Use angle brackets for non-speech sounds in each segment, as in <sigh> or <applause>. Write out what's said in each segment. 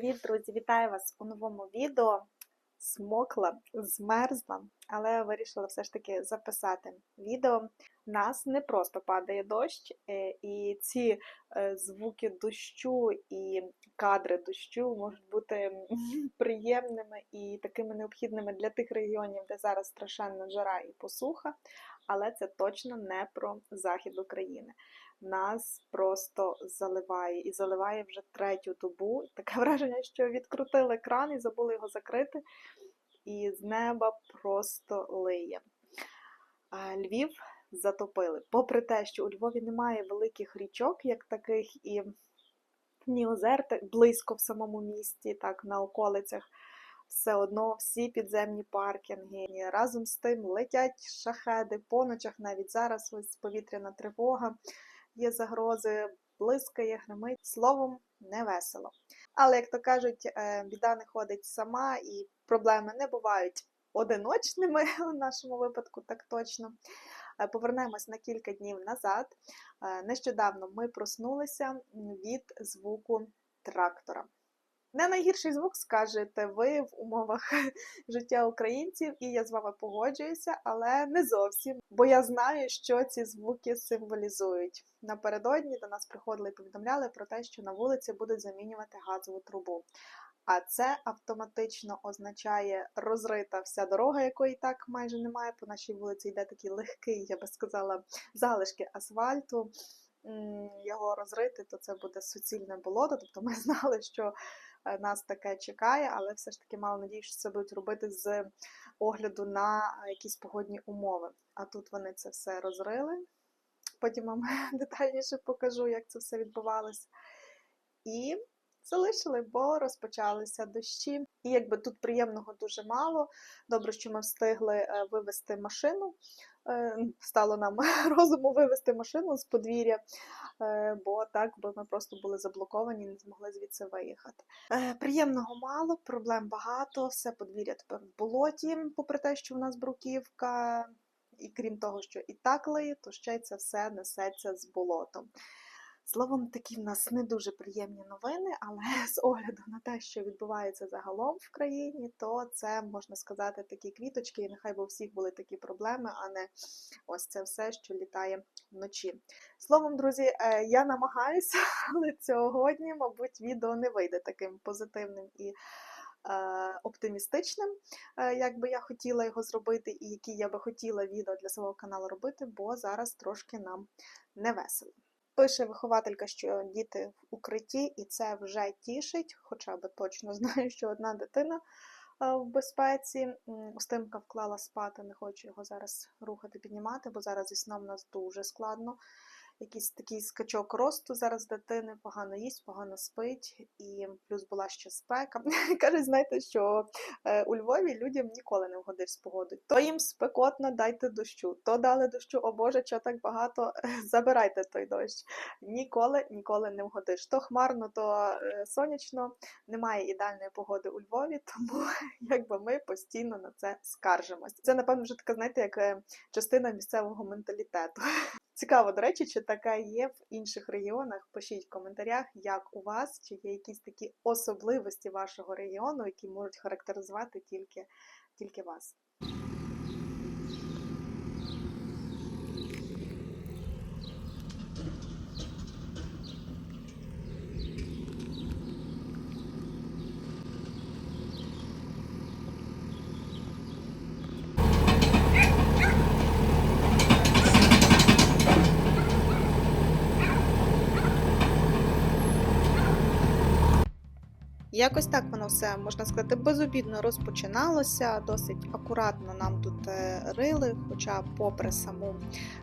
привіт, друзі! Вітаю вас у новому відео. Смокла, змерзла, але вирішила все ж таки записати відео. Нас не просто падає дощ, е, і ці е, звуки дощу і кадри дощу можуть бути <laughs> приємними і такими необхідними для тих регіонів, де зараз страшенна жара і посуха, але це точно не про захід України нас просто заливає і заливає вже третю добу. Таке <laughs> враження, що відкрутили кран і забули його закрити, і з неба просто лиє. Львів затопили. Попри те, що у Львові немає великих річок, як таких, і ні озер так близько в самому місті, так на околицях. Все одно всі підземні паркінги разом з тим летять шахеди по ночах, навіть зараз ось повітряна тривога є загрози, блискає, гримить. Словом, не весело. Але, як то кажуть, е, біда не ходить сама, і проблеми не бувають одиночними <laughs> у нашому випадку, так точно. Е, Повернемось на кілька днів назад. Е, Нещодавно ми проснулися від звуку трактора. Не найгірший звук, скажете ви в умовах <laughs> життя українців, і я з вами погоджуюся, але не зовсім, бо я знаю, що ці звуки символізують. Напередодні до нас приходили і повідомляли про те, що на вулиці будуть замінювати газову трубу. А це автоматично означає розрита вся дорога, якої так майже немає. По нашій вулиці йде такий легкий, я би сказала, залишки асфальту. Його розрити, то це буде суцільне болото. Тобто ми <laughs> знали, що нас таке чекає, але все ж таки мала надію, що це будуть робити з огляду на якісь погодні умови. А тут вони це все розрили. Потім вам <laughs> детальніше покажу, як це все відбувалося. І залишили, бо розпочалися дощі. І якби тут приємного дуже мало. Добре, що ми встигли е, вивезти машину. Е, Стало нам <laughs> розуму вивезти машину з подвір'я, е, бо так би ми просто були заблоковані не змогли звідси виїхати. Е, Приємного мало, проблем багато, все подвір'я тепер в болоті, попри те, що в нас бруківка. І крім того, що і так лиє, то ще й це все несеться з болотом. Словом, такі в нас не дуже приємні новини, але <laughs> з огляду на те, що відбувається загалом в країні, то це можна сказати такі квіточки, і нехай би у всіх були такі проблеми, а не ось це все, що літає вночі. Словом, друзі, е, я намагаюся, <laughs> але сьогодні, мабуть, відео не вийде таким позитивним і е, оптимістичним, е, як би я хотіла його зробити, і які я би хотіла відео для свого каналу робити, бо зараз трошки нам не весело. Пише вихователька, що діти в укритті, і це вже тішить, хоча би точно <laughs> знаю, що одна дитина в безпеці. М, Устимка вклала спати, не хочу його зараз рухати, піднімати, бо зараз зі сном в нас дуже складно. Якийсь такий скачок росту зараз дитини, погано їсть, погано спить, і плюс була ще спека. <laughs> Кажуть, знаєте, що е, у Львові людям ніколи не вгодиш з погодою. То їм спекотно, дайте дощу, то дали дощу, о Боже, що так багато, <laughs> забирайте той дощ. Ніколи, ніколи не вгодиш. То хмарно, то е, сонячно, немає ідеальної погоди у Львові, <laughs> тому якби ми постійно на це скаржимось. Це, напевно, вже така, знаєте, як е, частина місцевого менталітету. Цікаво, до речі, чи така є в інших регіонах. Пишіть в коментарях, як у вас, чи є якісь такі особливості вашого регіону, які можуть характеризувати тільки, тільки вас. Якось так воно все можна сказати безобідно розпочиналося. Досить акуратно нам тут е, рили. Хоча, попри саму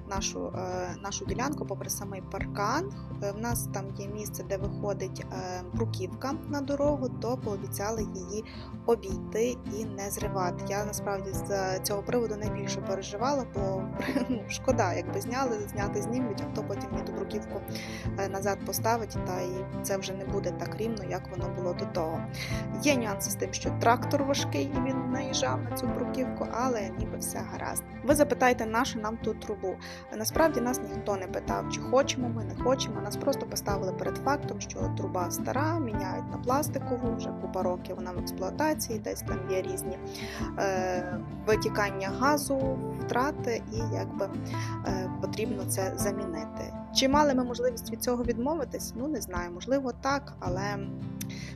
нашу, е, нашу ділянку, попри самий паркан, е, в нас там є місце, де виходить бруківка на дорогу, то пообіцяли її обійти і не зривати. Я насправді з цього приводу найбільше переживала, бо <laughs> ну, шкода, якби зняли, зняти знімуть, а хто потім і ту бруківку назад поставить, та і це вже не буде так рівно, як воно було до того. Є нюанси з тим, що трактор важкий і він наїжджав на цю бруківку, але ніби все гаразд. Ви запитаєте, нашу нам ту трубу. Насправді нас ніхто не питав, чи хочемо ми, не хочемо. Нас просто поставили перед фактом, що труба стара, міняють на пластикову, вже купа років вона в експлуатації, десь там є різні е, витікання газу, втрати, і якби е, потрібно це замінити. Чи мали ми можливість від цього відмовитись? Ну не знаю, можливо, так, але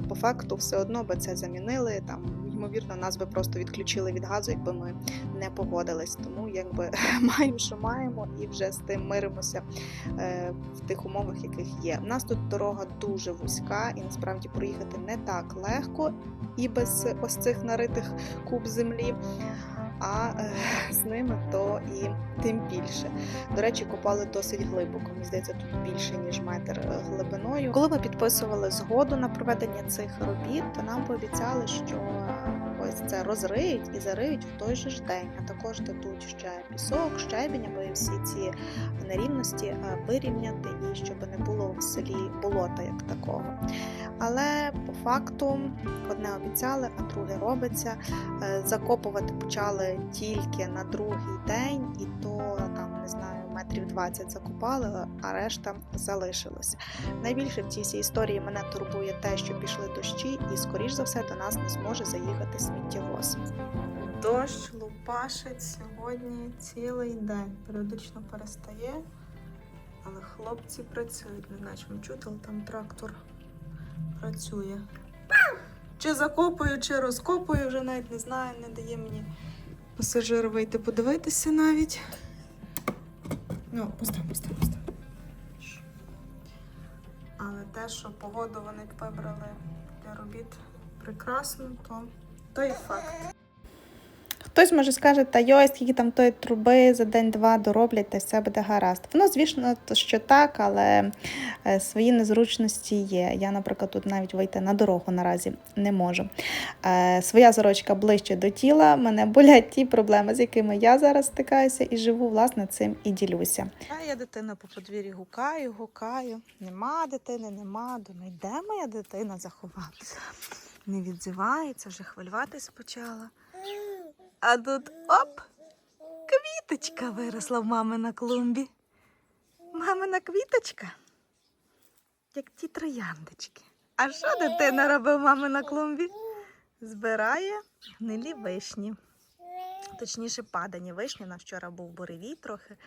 по факту все одно би це замінили. Там, ймовірно, нас би просто відключили від газу, якби ми не погодились. Тому якби <laughs> маємо, що маємо, і вже з тим миримося е, в тих умовах, яких є. У нас тут дорога дуже вузька, і насправді проїхати не так легко і без ось цих наритих куб землі. А е, з ними то і тим більше. До речі, копали досить глибоко. Мені здається, тут більше ніж метр е, глибиною. Коли ми підписували згоду на проведення цих робіт, то нам пообіцяли, що ось це розриють і зариють в той же ж день. А також дадуть ще пісок, щебінь, аби всі ці нерівності е, вирівняти і щоб не було в селі болота як такого. Але по факту одне обіцяли, а друге робиться. Е, Закопувати почали тільки на другий день, і то там не знаю, метрів 20 закопали, а решта залишилося. Найбільше в цій історії мене турбує те, що пішли дощі, і скоріш за все до нас не зможе заїхати сміттєвоз. Дощ лупашить сьогодні цілий день. Періодично перестає, але хлопці працюють. Не знаю, чи чути, там трактор працює. Чи закопую, чи розкопую, вже навіть не знаю, не дає мені пасажир вийти подивитися навіть. Ну, постав, постав, постав. Але те, що погоду вони вибрали для робіт прекрасно, то, то і факт. Хтось може скаже, та йой, скільки там тої труби за день-два дороблять, та все буде гаразд. Воно, звісно, що так, але е, свої незручності є. Я, наприклад, тут навіть вийти на дорогу наразі не можу. Е, Своя сорочка ближче до тіла, мене болять ті проблеми, з якими я зараз стикаюся і живу, власне, цим і ділюся. А я дитину по подвір'ї гукаю, гукаю. Нема дитини, нема. Думаю, де моя дитина заховалася? Не відзивається, вже хвилюватись почала. А тут оп! Квіточка виросла в мами на клумбі. Мамина квіточка, як ті трояндочки. А що дитина робить в мами на клумбі? Збирає гнилі вишні. Точніше, падані вишні. На вчора був буревій трохи.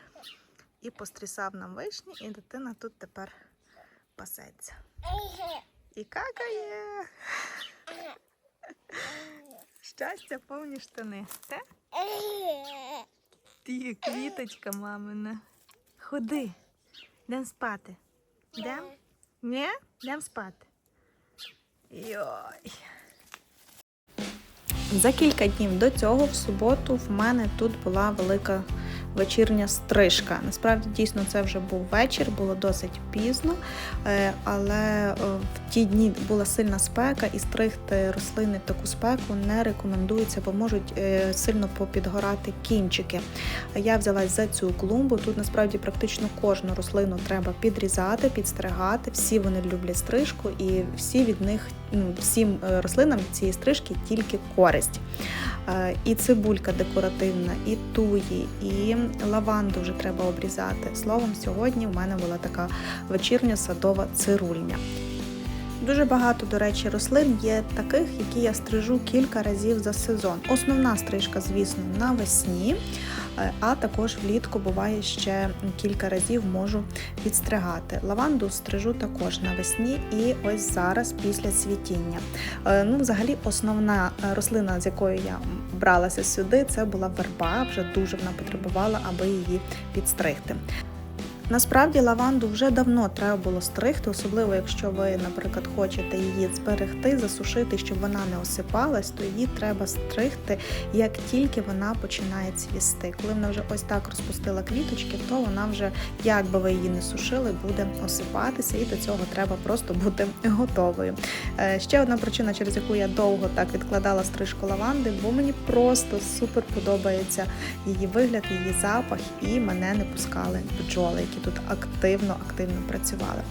І пострісав нам вишні, і дитина тут тепер пасеться. І какає. Щастя, повні штани. Та? Ти квіточка мамина. Ходи. Дем спати. Дем? Ні? Дем спати. Йой. За кілька днів до цього, в суботу, в мене тут була велика вечірня стрижка. Насправді, дійсно, це вже був вечір, було досить пізно, е, але е, в ті дні була сильна спека, і стригти рослини таку спеку не рекомендується, бо можуть е, сильно попідгорати кінчики. Я взялась за цю клумбу. Тут насправді практично кожну рослину треба підрізати, підстригати. Всі вони люблять стрижку, і всі від них, ну, всім рослинам цієї стрижки тільки користь. І цибулька декоративна, і туї, і лаванду вже треба обрізати. Словом, сьогодні в мене була така вечірня садова цирульня. Дуже багато, до речі, рослин є таких, які я стрижу кілька разів за сезон. Основна стрижка, звісно, навесні, е, а також влітку буває ще кілька разів можу підстригати. Лаванду стрижу також навесні і ось зараз після цвітіння. Е, Ну, взагалі, основна е, рослина, з якою я бралася сюди, це була верба. Вже дуже вона потребувала, аби її підстригти. Насправді лаванду вже давно треба було стригти, особливо якщо ви, наприклад, хочете її зберегти, засушити, щоб вона не осипалась, то її треба стригти, як тільки вона починає цвісти. Коли вона вже ось так розпустила квіточки, то вона вже, як би ви її не сушили, буде осипатися, і до цього треба просто бути готовою. Е, Ще одна причина, через яку я довго так відкладала стрижку лаванди, бо мені просто супер подобається її вигляд, її запах, і мене не пускали бджоли, тут активно активно працювали.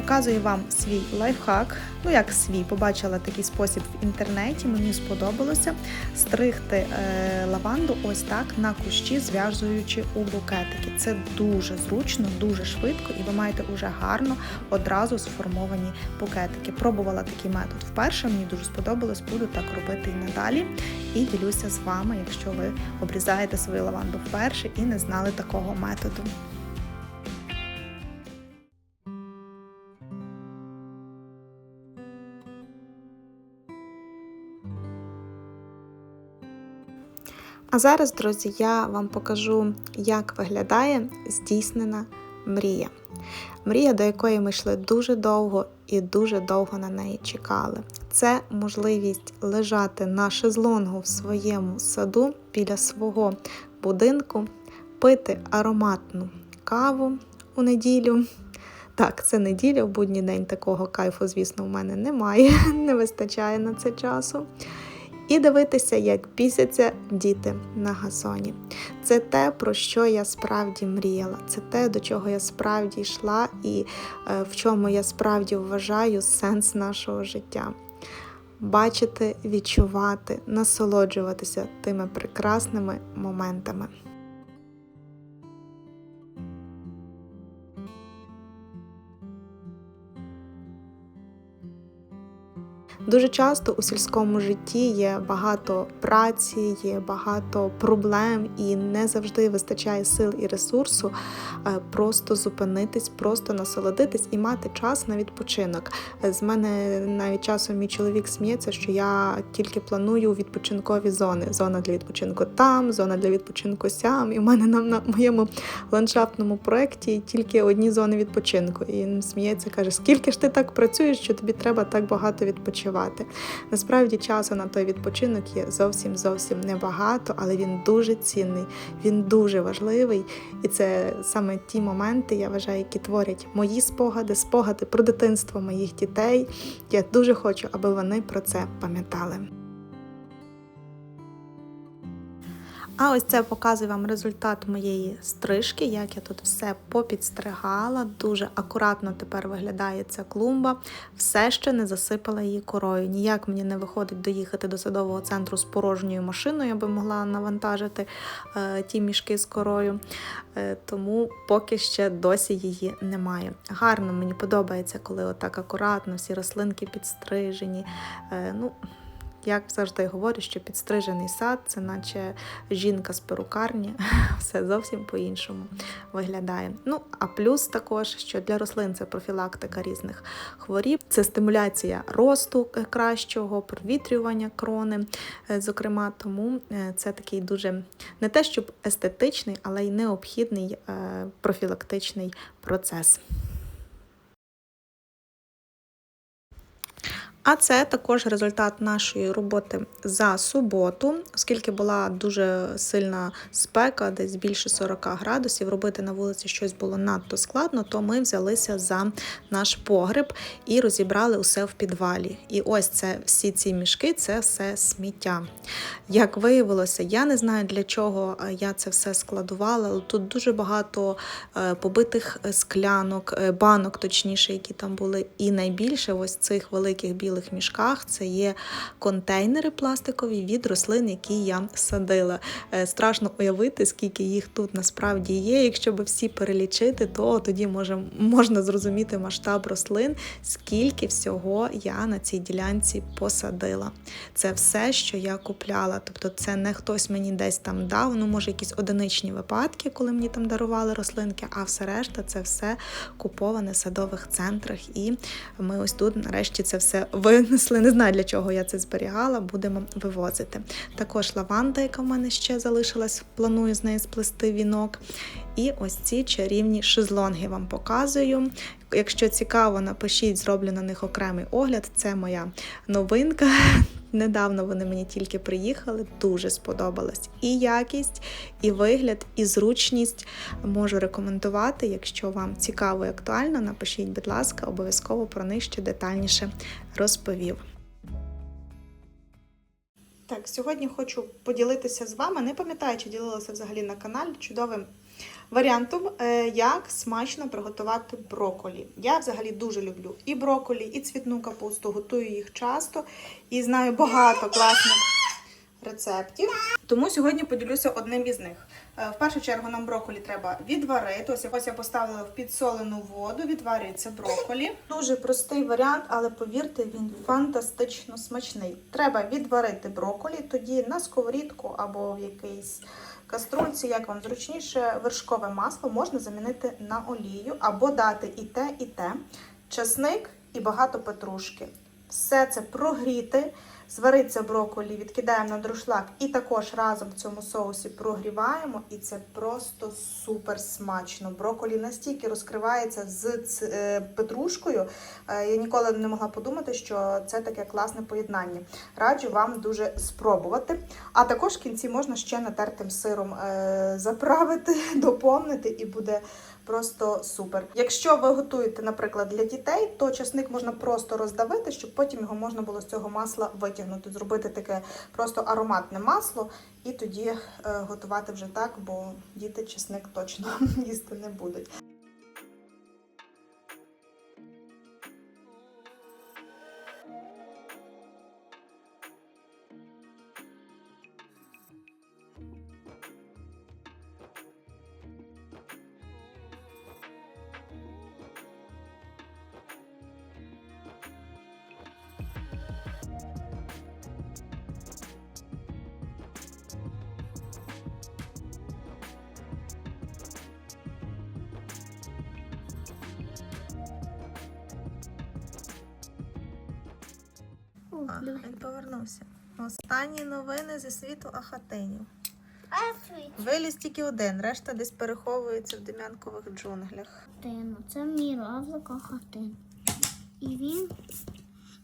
Показую вам свій лайфхак. Ну, як свій, побачила такий спосіб в інтернеті, мені сподобалося стригти е, лаванду ось так на кущі, зв'язуючи у букетики. Це дуже зручно, дуже швидко, і ви маєте вже гарно одразу сформовані букетики. Пробувала такий метод вперше, мені дуже сподобалось, буду так робити і надалі. І ділюся з вами, якщо ви обрізаєте свою лаванду вперше і не знали такого методу. А зараз, друзі, я вам покажу, як виглядає здійснена мрія. Мрія, до якої ми йшли дуже довго і дуже довго на неї чекали. Це можливість лежати на шезлонгу в своєму саду біля свого будинку, пити ароматну каву у неділю. Так, це неділя, в будній день такого кайфу, звісно, в мене немає, <laughs> не вистачає на це часу. І дивитися, як бісяться діти на газоні. Це те, про що я справді мріяла. Це те, до чого я справді йшла, і е, в чому я справді вважаю сенс нашого життя. Бачити, відчувати, насолоджуватися тими прекрасними моментами. Дуже часто у сільському житті є багато праці, є багато проблем, і не завжди вистачає сил і ресурсу е, просто зупинитись, просто насолодитись і мати час на відпочинок. З мене навіть часом мій чоловік сміється, що я тільки планую відпочинкові зони. Зона для відпочинку там, зона для відпочинку сям. І в мене на, на моєму ландшафтному проєкті тільки одні зони відпочинку. І він сміється, каже: скільки ж ти так працюєш, що тобі треба так багато відпочивати? Насправді часу на той відпочинок є зовсім зовсім небагато, але він дуже цінний, він дуже важливий. І це саме ті моменти, я вважаю, які творять мої спогади, спогади про дитинство моїх дітей. Я дуже хочу, аби вони про це пам'ятали. А ось це показує вам результат моєї стрижки, як я тут все попідстригала. Дуже акуратно тепер виглядає ця клумба. Все ще не засипала її корою. Ніяк мені не виходить доїхати до садового центру з порожньою машиною, аби могла навантажити е, ті мішки з корою. Е, тому поки ще досі її немає. Гарно мені подобається, коли отак акуратно всі рослинки підстрижені. Е, ну, як завжди говорю, що підстрижений сад це наче жінка з перукарні, <laughs> все зовсім по-іншому виглядає. Ну, а плюс також, що для рослин це профілактика різних хворіб, це стимуляція росту кращого, провітрювання крони. е, Зокрема, тому е, це такий дуже не те, щоб естетичний, але й необхідний е, профілактичний процес. А це також результат нашої роботи за суботу, оскільки була дуже сильна спека, десь більше 40 градусів. Робити на вулиці щось було надто складно, то ми взялися за наш погреб і розібрали усе в підвалі. І ось це всі ці мішки це все сміття. Як виявилося, я не знаю для чого я це все складувала, але тут дуже багато е, побитих склянок, е, банок, точніше, які там були. І найбільше ось цих великих білих мішках це є контейнери пластикові від рослин, які я садила. Е, Страшно уявити, скільки їх тут насправді є. Якщо би всі перелічити, то тоді може, можна зрозуміти масштаб рослин, скільки всього я на цій ділянці посадила. Це все, що я купляла. Тобто, це не хтось мені десь там дав. Ну, може, якісь одиничні випадки, коли мені там дарували рослинки, а все решта це все куповане в садових центрах. І ми ось тут нарешті це все винесли. Не знаю, для чого я це зберігала, будемо вивозити. Також лаванда, яка в мене ще залишилась, планую з неї сплести вінок. І ось ці чарівні шезлонги вам показую. Якщо цікаво, напишіть, зроблю на них окремий огляд. Це моя новинка. <laughs> Недавно вони мені тільки приїхали, дуже сподобалась і якість, і вигляд, і зручність. Можу рекомендувати. Якщо вам цікаво і актуально, напишіть, будь ласка, обов'язково про них ще детальніше розповів. Так, сьогодні хочу поділитися з вами. Не пам'ятаю, чи ділилася взагалі на каналі чудовим варіантом, е, як смачно приготувати броколі. Я взагалі дуже люблю і броколі, і цвітну капусту, готую їх часто і знаю багато класних рецептів. Тому сьогодні поділюся одним із них. Е, В першу чергу нам броколі треба відварити. Ось, ось я поставила в підсолену воду, відварюється броколі. Дуже простий варіант, але повірте, він фантастично смачний. Треба відварити броколі, тоді на сковорідку або в якийсь каструльці, як вам зручніше, вершкове масло можна замінити на олію або дати і те, і те, часник і багато петрушки. Все це прогріти, звариться брокколі, відкидаємо на друшлак і також разом в цьому соусі прогріваємо, і це просто супер смачно. Брокколі настільки розкривається з е, петрушкою. е, Я ніколи не могла подумати, що це таке класне поєднання. Раджу вам дуже спробувати. А також в кінці можна ще натертим сиром е, заправити, <laughs> доповнити і буде просто супер. Якщо ви готуєте, наприклад, для дітей, то часник можна просто роздавити, щоб потім його можна було з цього масла витягнути, зробити таке просто ароматне масло, і тоді е, готувати вже так, бо діти часник точно <laughs> їсти не будуть. А, він повернувся. Останні новини зі світу Ахатинів. Виліз тільки один, решта десь переховується в дем'янкових джунглях. Це мій равлик Ахатин. І він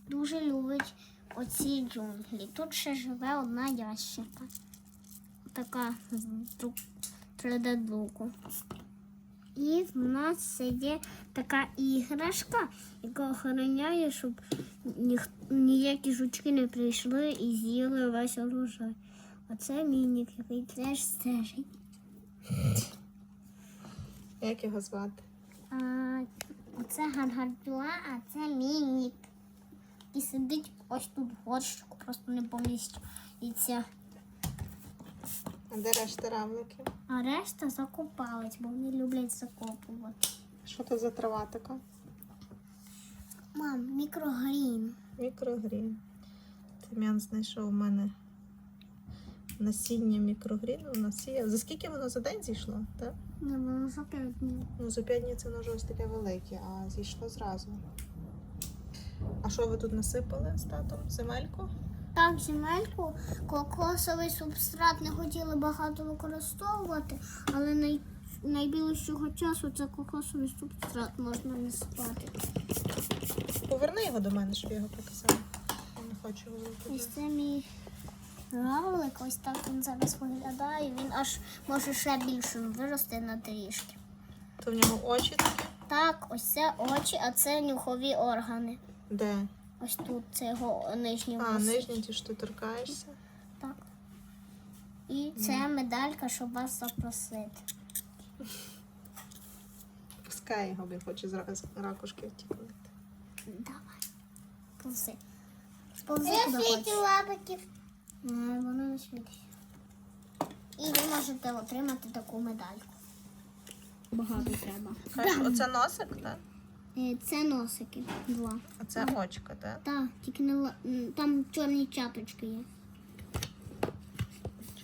дуже любить оці джунглі. Тут ще живе одна ящерка. Така з 3D-друку. І в нас є така іграшка, яка охороняє, щоб ніх- ніякі жучки не прийшли і з'їли весь урожай. Оце мінік, який теж стежить. Як його звати? А, оце гаргардюа, а це мінік. І сидить ось тут в горщику, просто не поміщується. А де решта равликів? А решта закопались, бо вони люблять закопувати. Що то за трава така? Мам, мікрогрін. Мікрогрін. Тим'ян знайшов у мене насіння мікрогріну. Насіяв. За скільки воно за день зійшло? Так? Не воно за п'ять днів. Ну, за п'ять днів це воно ось таке велике, а зійшло зразу. А що ви тут насипали з татом? Земельку? Так, земельку, кокосовий субстрат не хотіли багато використовувати, але най... найбільшого часу це кокосовий субстрат можна не спати. Поверни його до мене, щоб я його показала. Я не хочу його Ось це мій равлик, ось так він зараз виглядає. Він аж може ще більшим вирости на трішки. То в нього очі такі? Так, ось це очі, а це нюхові органи. Де? Ось тут це його нижні А, вуси. нижні ті, що ти торкаєшся. Так. І це медалька, щоб вас запросити. Пускай його, бо я хочу з ракушки втікнути. Давай. Повзи. Повзи куди хочеш. лапиків. Е, Воно не світить. І ви можете отримати таку медальку. Багато треба. Кажеш, оце носик, так? Е, Це носики. Два. А це очка, так? Так, тільки не ла- м, там чорні чаточки є.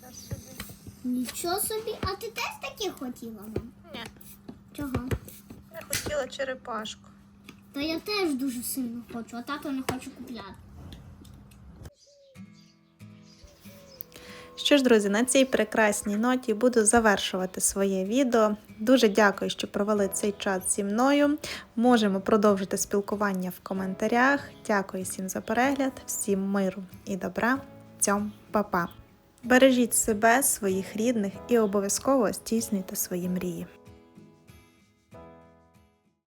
Час собі. Нічого собі, а ти теж такі хотіла мам? Ні. Чого? Я хотіла черепашку. Та я теж дуже сильно хочу, а тато не хочу купляти. Що ж, друзі, на цій прекрасній ноті буду завершувати своє відео. Дуже дякую, що провели цей час зі мною. Можемо продовжити спілкування в коментарях. Дякую всім за перегляд, всім миру і добра. Цьом, па-па! Бережіть себе, своїх рідних і обов'язково здійснюйте свої мрії.